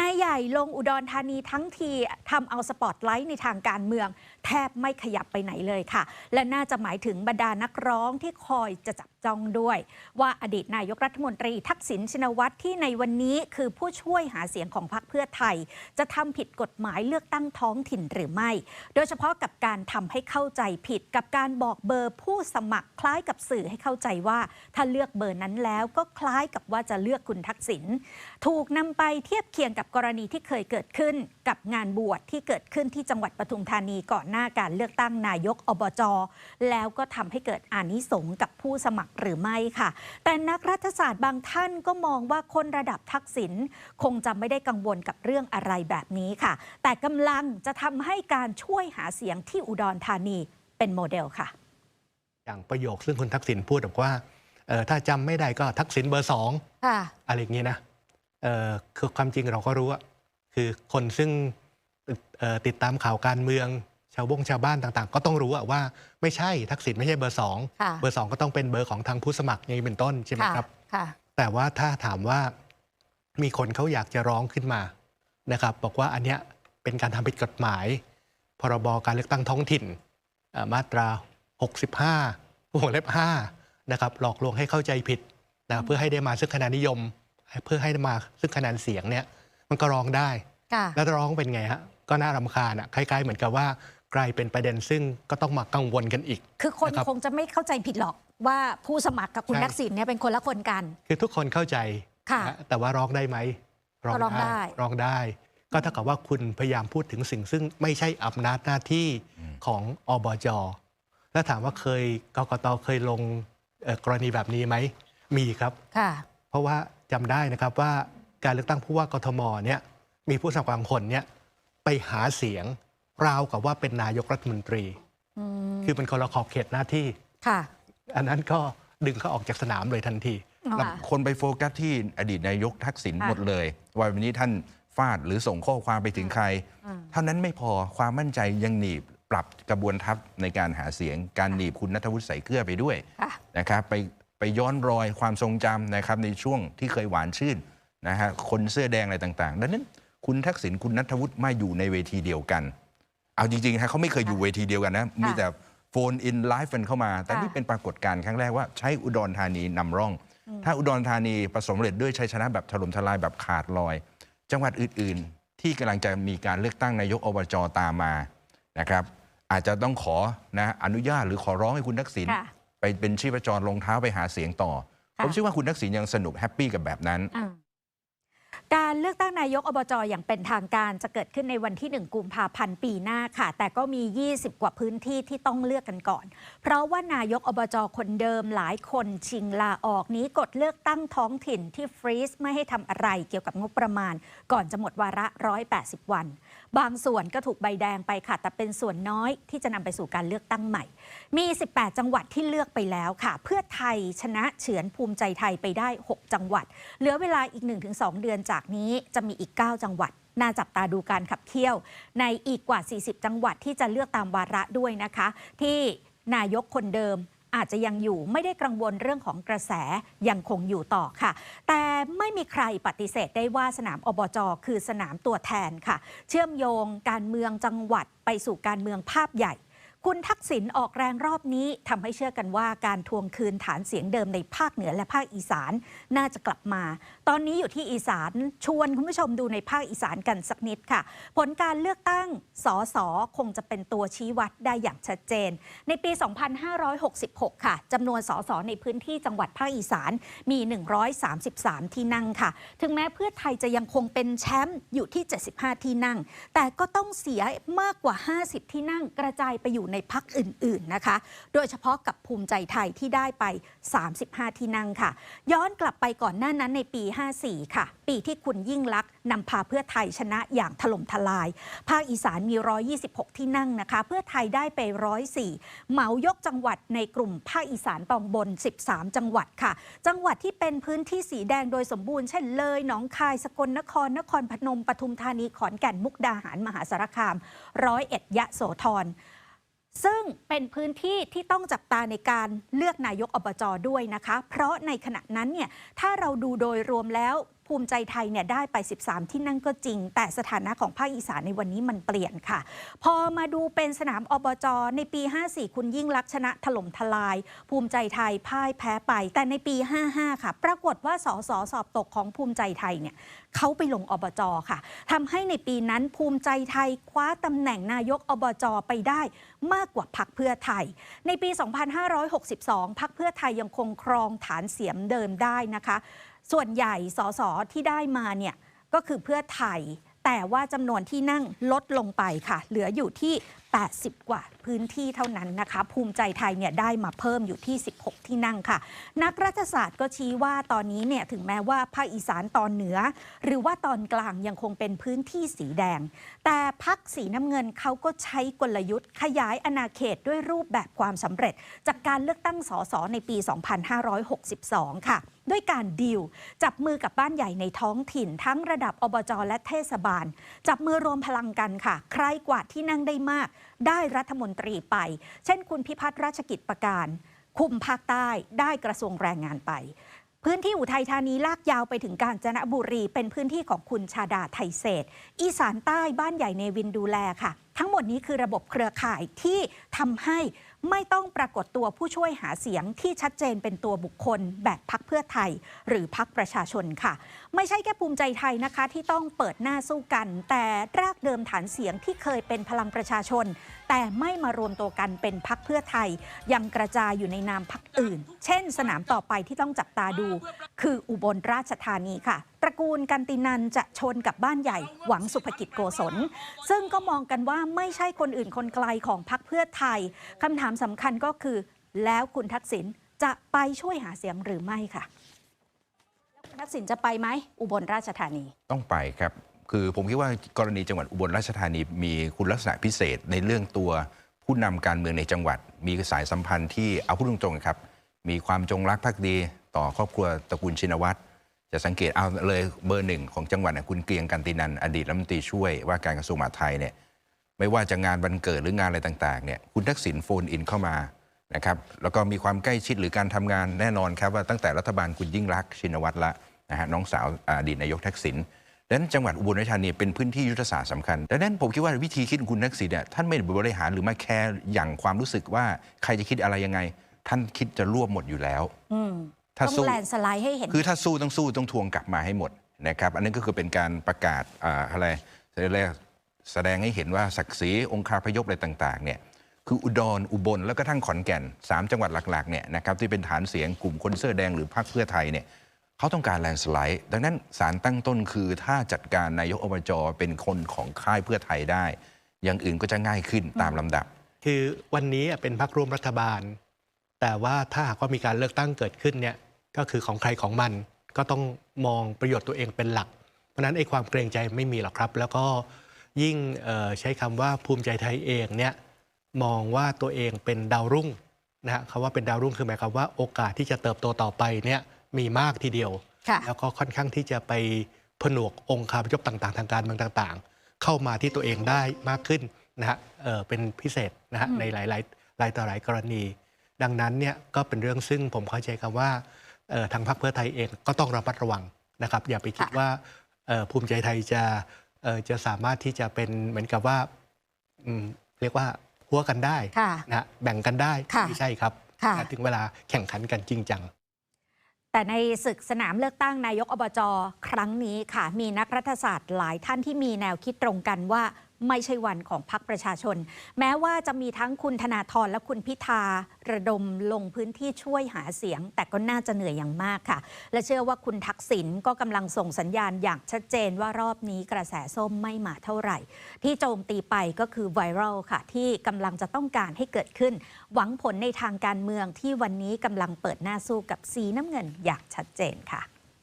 นายใหญ่ลงอุดรธานีทั้งทีทำเอาสปอตไลท์ในทางการเมือง แทบไม่ขยับไปไหนเลยค่ะ และน่าจะหมายถึงบรรดานักร้องที่คอยจะจับจ้องด้วย ว่าอดีตนายกรัฐมนตรีทักษิณชินวัตรที่ในวันนี้คือผู้ช่วยหาเสียงของพรรคเพื่อไทย จะทำผิดกฎหมายเลือกตั้งท้องถิ่นหรือไม่ โดยเฉพาะกับการทำให้เข้าใจผิดกับการบอกเบอร์ผู้สมัครคล้ายกับสื่อให้เข้าใจว่า ถ้าเลือกเบอร์นั้นแล้วก็คล้ายกับว่าจะเลือกคุณทักษิณถูกนำไปเทียบเคียงกับกรณีที่เคยเกิดขึ้นกับงานบวชที่เกิดขึ้นที่จังหวัดปทุมธานีก่อนหน้าการเลือกตั้งนายกอบจแล้วก็ทำให้เกิดอานิสงส์กับผู้สมัครหรือไม่ค่ะ แต่นักรัฐศาสตร์บางท่านก็มองว่าคนระดับทักษิณคงจะไม่ได้กังวลกับเรื่องอะไรแบบนี้ค่ะ แต่กำลังจะทำให้การช่วยหาเสียงที่อุดรธานีเป็นโมเดลค่ะ อย่างประโยคซึ่งคุณทักษิณพูดบอกว่าเอ่อถ้าจำไม่ได้ก็ทักษิณเบอร์สองค่ะอะไรอย่างนี้นะเอ่อ คือความจริงเราก็รู้ว่าคือคนซึ่งเอ่อติดตามข่าวการเมือง ชาวบงชาวบ้านต่างๆ ก็ต้องรู้อะว่าไม่ใช่ทักษิณไม่ใช่เบอร์สองค่ะเบอร์สองก็ต้องเป็นเบอร์ของทางผู้สมัครอย่างนี้เป็นต้นใช่ไหมครับค่ะแต่ว่าถ้าถามว่ามีคนเขาอยากจะร้องขึ้นมานะครับ บอกว่าอันเนี้ยเป็นการทำผิดกฎหมาย พรบการเลือกตั้งท้องถิ่นเอ่อมาตรา 65วงเล็บ5นะครับหลอกลวงให้เข้าใจผิดนะเพื่อให้ได้มาซึ่งคะแนนนิยม เพื่อให้ได้มาซึ่งคะแนนเสียงเนี่ยมันก็ร้องได้ค่ะแล้วร้องเป็นไงฮะก็น่ารำคาญอะคล้ายๆ เหมือนกับว่ากลายเป็นประเด็นซึ่งก็ต้องมากังวลกันอีก คือคนนะครับคงจะไม่เข้าใจผิดหรอกว่าผู้สมัครกับคุณใช่ทักษิณเนี่ยเป็นคนละคนกัน คือทุกคนเข้าใจค่ะนะแต่ว่าร้องได้ไหมก็ร้องได้ร้องได้ ก็เท่ากับว่าคุณพยายามพูดถึงสิ่งซึ่งไม่ใช่อำนาจหน้าที่ของอบจแล้วถามว่าเคยกกตเคยลงเอ่อกรณีแบบนี้ไหมมีครับค่ะเพราะว่า จำได้นะครับว่าการเลือกตั้งผู้ว่ากทมเนี่ยมีผู้สมัครบางคนเนี่ยไปหาเสียงราวกับว่าเป็นนายกรัฐมนตรีอืมคือเป็นคนละขอบเขตหน้าที่ค่ะ อันนั้นก็ดึงเขาออกจากสนามเลยทันทีค่ะคนไปโฟกัสที่อดีตนายกทักษิณค่ะหมดเลย ว่าวันนี้ท่านฟาดหรือส่งข้อความไปถึงใครอืมเท่านั้นไม่พอความมั่นใจยังหนีบปรับกระบวนทัพในการหาเสียง การหนีบคุณนัทวุฒิใส่เกลือไปด้วยค่ะนะครับไป ไปย้อนรอยความทรงจำนะครับในช่วงที่เคยหวานชื่นนะฮะคนเสื้อแดงอะไรต่างๆดังนั้น คุณทักษิณคุณนัทวุฒิมาอยู่ในเวทีเดียวกัน เอาจริงๆฮะเขาไม่เคยอยู่เวทีเดียวกันนะมีแต่โฟนอินไลฟ์กันเข้ามา แต่นี่เป็นปรากฏการณ์ครั้งแรกว่าใช้อุดรธานีนำร่อง ถ้าอุดรธานีประสบความสำเร็จด้วยชัยชนะแบบถล่มทลายแบบขาดลอย จังหวัดอื่นๆ ที่กำลังจะมีการเลือกตั้งนายกอบจตามมานะครับอาจจะต้องขอนะอนุญาตหรือขอร้องให้คุณทักษิณค่ะ ไปเป็นชีพจรลงเท้าไปหาเสียงต่อค่ะผมเชื่อว่าคุณทักษิณยังสนุกแฮปปี้กับแบบนั้นอ่า การเลือกตั้งนายกอบจอย่างเป็นทางการจะเกิดขึ้นในวันที่ 1 กุมภาพันธ์ปีหน้าค่ะ แต่ก็มี 20 กว่าพื้นที่ที่ต้องเลือกกันก่อน เพราะว่านายกอบจคนเดิมหลายคนชิงลาออกนี้กฎเลือกตั้งท้องถิ่นที่ฟรีซไม่ให้ทำอะไรเกี่ยวกับงบประมาณ ก่อนจะหมดวาระ 180 วัน บางส่วนก็ถูกใบแดงไปค่ะ แต่เป็นส่วนน้อยที่จะนำไปสู่การเลือกตั้งใหม่ มี 18 จังหวัดที่เลือกไปแล้วค่ะ เพื่อไทยชนะเฉือนภูมิใจไทยไปได้ 6 จังหวัด เหลือเวลาอีก 1-2 เดือนจากจากนี้จะมีอีก 9 จังหวัด น่าจับตาดูการขับเคี่ยว ในอีกกว่า 40 จังหวัดที่จะเลือกตามวาระด้วยนะคะ ที่นายกคนเดิมอาจจะยังอยู่ไม่ได้กังวลเรื่องของกระแสยังคงอยู่ต่อค่ะ แต่ไม่มีใครปฏิเสธได้ว่าสนามอบจ คือสนามตัวแทนค่ะ เชื่อมโยงการเมืองจังหวัดไปสู่การเมืองภาพใหญ่ คุณทักษิณออกแรงรอบนี้ทำให้เชื่อกันว่าการทวงคืนฐานเสียงเดิมในภาคเหนือและภาคอีสานน่าจะกลับมา ตอนนี้อยู่ที่อีสานชวนคุณผู้ชมดูในภาคอีสานกันสักนิดค่ะ ผลการเลือกตั้งสสคงจะเป็นตัวชี้วัดได้อย่างชัดเจน ในปี 2566 ค่ะจำนวนสสในพื้นที่จังหวัดภาคอีสานมี 133 ที่นั่งค่ะ ถึงแม้เพื่อไทยจะยังคงเป็นแชมป์อยู่ที่ 75 ที่นั่ง แต่ก็ต้องเสียมากกว่า 50 ที่นั่งกระจายไปอยู่ในพักอื่นๆนะคะ โดยเฉพาะกับภูมิใจไทยที่ได้ไป 35 ที่นั่งค่ะ ย้อนกลับไปก่อนหน้านั้นในปี 54 ค่ะ ปีที่คุณยิ่งลักษณ์นำพาเพื่อไทยชนะอย่างถล่มทลาย ภาคอีสานมี 126 ที่นั่งนะคะ เพื่อไทยได้ไป 104 เหมายกจังหวัดในกลุ่มภาคอีสานตอนบน 13 จังหวัดค่ะ จังหวัดที่เป็นพื้นที่สีแดงโดยสมบูรณ์เช่นเลย หนองคาย สกลนคร นครพนม ปทุมธานี ขอนแก่น มุกดาหาร มหาสารคาม ร้อยเอ็ดยะโสธร ซึ่งเป็นพื้นที่ที่ต้องจับตาในการเลือกนายกอบจด้วยนะคะ เพราะในขณะนั้นเนี่ยถ้าเราดูโดยรวมแล้ว ภูมิใจไทยเนี่ยได้ไป 13 ที่นั่งก็จริง แต่สถานะของภาคอีสานในวันนี้มันเปลี่ยนค่ะ พอมาดูเป็นสนามอบจในปี 54 คุณยิ่งลักษณ์ชนะถล่มทลาย ภูมิใจไทยพ่ายแพ้ไป แต่ในปี 55 ค่ะ ปรากฏว่าสสสอบตกของภูมิใจไทยเนี่ยเขาไปลงอบจค่ะทำให้ในปีนั้นภูมิใจไทยคว้าตำแหน่งนายกอบจไปได้มากกว่าพักเพื่อไทย ในปี 2562 พักเพื่อไทยยังคงครองฐานเสียงเดิมได้นะคะ ส่วนใหญ่สสที่ได้มาเนี่ยก็คือเพื่อไทย แต่ว่าจำนวนที่นั่งลดลงไปค่ะ เหลืออยู่ที่ 80 กว่าพื้นที่เท่านั้นนะคะ ภูมิใจไทยเนี่ยได้มาเพิ่มอยู่ที่ 16 ที่นั่งค่ะ นักรัฐศาสตร์ก็ชี้ว่าตอนนี้เนี่ยถึงแม้ว่าภาคอีสานตอนเหนือ หรือว่าตอนกลางยังคงเป็นพื้นที่สีแดง แต่พักสีน้ำเงินเขาก็ใช้กลยุทธ์ ขยายอาณาเขตด้วยรูปแบบความสำเร็จ จากการเลือกตั้งสสในปี 2562 ค่ะ ด้วยการดีลจับมือกับบ้านใหญ่ในท้องถิ่น ทั้งระดับอบจและเทศบาล จับมือรวมพลังกันค่ะ ใครกวาดที่นั่งได้มาก ได้รัฐมนตรีไป เช่นคุณพิพัฒน์ราชกิจประการ คุมภาคใต้ได้กระทรวงแรงงานไป พื้นที่อุทัยธานีลากยาวไปถึงกาญจนบุรี เป็นพื้นที่ของคุณชาดาไทยเศษอีสานใต้บ้านใหญ่เนวินดูแลค่ะ ทั้งหมดนี้คือระบบเครือข่ายที่ทำให้ไม่ต้องปรากฏตัวผู้ช่วยหาเสียงที่ชัดเจนเป็นตัวบุคคลแบบพักเพื่อไทย หรือพักประชาชนค่ะ ไม่ใช่แค่ภูมิใจไทยนะคะ ที่ต้องเปิดหน้าสู้กัน แต่รากเดิมฐานเสียงที่เคยเป็นพลังประชาชน แต่ไม่มารวมตัวกันเป็นพักเพื่อไทย ยังกระจายอยู่ในนามพักอื่น เช่น สนามต่อไปที่ต้องจับตาดู คืออุบลราชธานีค่ะ ระกูลกันตินันจะชนกับบ้านใหญ่หวังสุภกิจโกศล ซึ่งก็มองกันว่าไม่ใช่คนอื่นคนไกลของพักเพื่อไทยคำถามสำคัญก็คือ แล้วคุณทักษิณจะไปช่วยหาเสียงหรือไม่ค่ะแล้วคุณทักษิณจะไปไหมอุบลราชธานีต้องไปครับ คือผมคิดว่ากรณีจังหวัดอุบลราชธานีมีคุณลักษณะพิเศษในเรื่องตัวผู้นำการเมืองในจังหวัด มีสายสัมพันธ์ที่เอาพูดตรงๆครับ มีความจงรักภักดีต่อครอบครัวตระกูลชินวัตร จะสังเกตเอาเลยเบอร์หนึ่งของจังหวัดน่ะคุณเกรียงกันตินัน อดีตรัฐมนตรีช่วยว่าการกระทรวงมหาดไทยเนี่ยไม่ว่าจะงานวันเกิดหรืองานอะไรต่างๆเนี่ยคุณทักษิณโฟนอินเข้ามานะครับแล้วก็มีความใกล้ชิดหรือการทำงานแน่นอนครับว่าตั้งแต่รัฐบาลคุณยิ่งรักชินวัตรละนะฮะน้องสาวอดีตนายกทักษิณดังนั้นจังหวัดอุบลราชธานีเป็นพื้นที่ยุทธศาสตร์สำคัญดังนั้นผมคิดว่าวิธีคิดของคุณทักษิณเนี่ยท่านไม่ได้บริหารหรือมาแคร์อย่างความรู้สึกว่าใครจะคิดอะไรยังไง ท่านคิดจะรวบหมดอยู่แล้ว ถ้าต้องสู้แลนด์สไลด์ให้เห็น คือถ้าสู้ต้องสู้ต้องทวงกลับมาให้หมดนะครับ อันนั้นก็คือเป็นการประกาศอ่าอะไรเรียกแสดงให้เห็นว่าศักดิ์ศรีองคาพยพอะไรต่างๆเนี่ยคืออุดรอุบลแล้วก็ทั้งขอนแก่นสามจังหวัดหลักๆเนี่ยนะครับที่เป็นฐานเสียงกลุ่มคนเสื้อแดงหรือพรรคเพื่อไทยเนี่ยเขาต้องการแลนด์สไลด์ ดังนั้นสารตั้งต้นคือถ้าจัดการนายกอบจเป็นคนของค่ายเพื่อไทยได้ อย่างอื่นก็จะง่ายขึ้นตามลำดับ คือวันนี้เป็นพรรคร่วมรัฐบาล แต่ว่าถ้าหากว่ามีการเลือกตั้งเกิดขึ้นเนี่ยก็คือของใครของมันก็ต้องมองประโยชน์ตัวเองเป็นหลัก เพราะฉะนั้นไอ้ความเกรงใจไม่มีหรอกครับ แล้วก็ยิ่งเอ่อใช้คำว่าภูมิใจไทยเองเนี่ยมองว่าตัวเองเป็นดาวรุ่งนะฮะคำว่าเป็นดาวรุ่งคือหมายความว่าโอกาสที่จะเติบโตต่อไปเนี่ยมีมากทีเดียวค่ะแล้วก็ค่อนข้างที่จะไปผนวกองค์คาพยพต่างๆ ทางการเมืองต่างๆ เข้ามาที่ตัวเองได้มากขึ้นนะฮะเอ่อเป็นพิเศษนะฮะอืมในหลายๆหลายต่อหลายกรณี ดังนั้นเนี่ยก็เป็นเรื่องซึ่งผมเข้าใจคำว่าเอ่อทางพรรคเพื่อไทยเองก็ต้องระมัดระวังนะครับ อย่าไปคิดว่าเอ่อภูมิใจไทยจะเอ่อจะสามารถที่จะเป็นเหมือนกับว่าอืมเรียกว่าหัวกันได้ค่ะนะฮะแบ่งกันได้ค่ะไม่ใช่ครับค่ะถึงเวลาแข่งขันกันจริงจังแต่ในศึกสนามเลือกตั้งนายกอบจครั้งนี้ค่ะ มีนักรัฐศาสตร์หลายท่านที่มีแนวคิดตรงกันว่า ไม่ใช่วันของพรรคประชาชน แม้ว่าจะมีทั้งคุณธนาธรและคุณพิธาระดมลงพื้นที่ช่วยหาเสียง แต่ก็น่าจะเหนื่อยอย่างมากค่ะ และเชื่อว่าคุณทักษิณก็กำลังส่งสัญญาณอย่างชัดเจนว่ารอบนี้กระแสส้มไม่มาเท่าไหร่ ที่โจมตีไปก็คือไวรัลค่ะ ที่กำลังจะต้องการให้เกิดขึ้น หวังผลในทางการเมืองที่วันนี้กำลังเปิดหน้าสู้กับสีน้ำเงินอย่างชัดเจนค่ะ